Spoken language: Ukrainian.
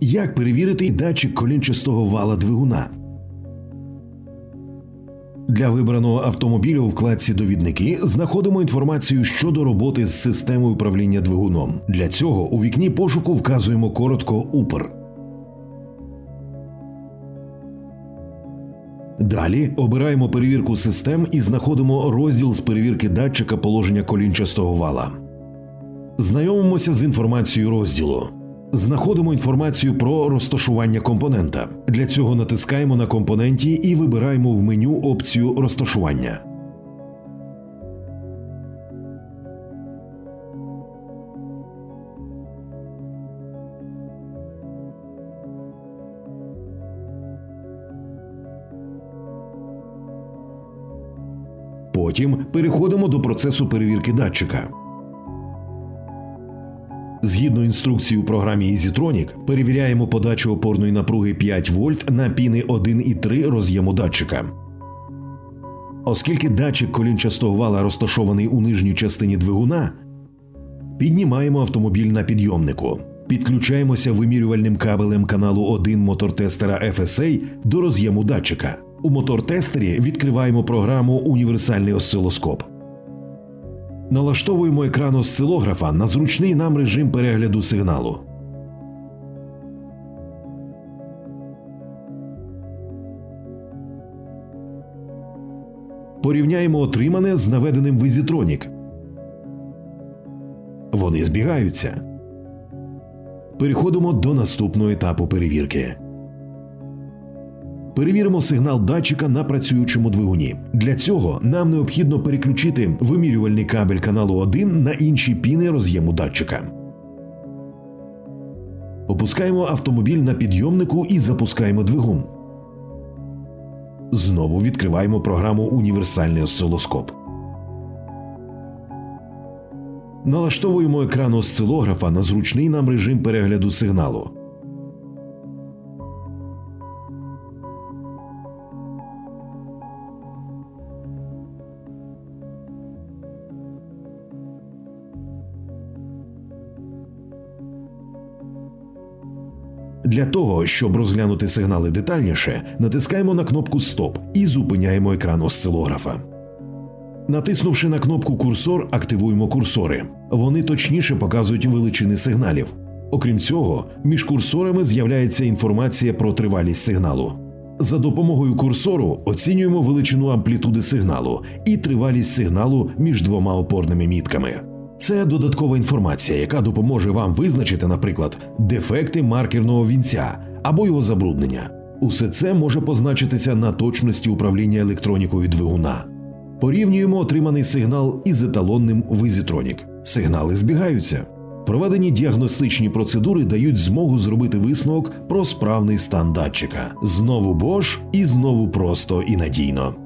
Як перевірити датчик колінчастого вала двигуна? Для вибраного автомобіля у вкладці Довідники знаходимо інформацію щодо роботи з системою управління двигуном. Для цього у вікні пошуку вказуємо коротко УПР. Далі обираємо перевірку систем і знаходимо розділ з перевірки датчика положення колінчастого вала. Знайомимося з інформацією розділу. Знаходимо інформацію про розташування компонента. Для цього натискаємо на компоненті і вибираємо в меню опцію розташування. Потім переходимо до процесу перевірки датчика. Згідно інструкції у програмі EasyTronic, перевіряємо подачу опорної напруги 5 вольт на піни 1 і 3 роз'єму датчика. Оскільки датчик колінчастого вала розташований у нижній частині двигуна, піднімаємо автомобіль на підйомнику. Підключаємося вимірювальним кабелем каналу 1 мотортестера FSA до роз'єму датчика. У мотортестері відкриваємо програму Універсальний осцилоскоп. Налаштовуємо екран осцилографа на зручний нам режим перегляду сигналу. Порівняємо отримане з наведеним в EasyTronic. Вони збігаються. Переходимо до наступного етапу перевірки. Перевіримо сигнал датчика на працюючому двигуні. Для цього нам необхідно переключити вимірювальний кабель каналу 1 на інші піни роз'єму датчика. Опускаємо автомобіль на підйомнику і запускаємо двигун. Знову відкриваємо програму Універсальний осцилоскоп. Налаштовуємо екран осцилографа на зручний нам режим перегляду сигналу. Для того, щоб розглянути сигнали детальніше, натискаємо на кнопку Стоп і зупиняємо екран осцилографа. Натиснувши на кнопку Курсор, активуємо курсори. Вони точніше показують величини сигналів. Окрім цього, між курсорами з'являється інформація про тривалість сигналу. За допомогою курсору оцінюємо величину амплітуди сигналу і тривалість сигналу між двома опорними мітками. Це додаткова інформація, яка допоможе вам визначити, наприклад, дефекти маркерного вінця або його забруднення. Усе це може позначитися на точності управління електронікою двигуна. Порівнюємо отриманий сигнал із еталонним в. Сигнали збігаються. Проведені діагностичні процедури дають змогу зробити висновок про справний стан датчика. Знову Bosch і знову просто і надійно.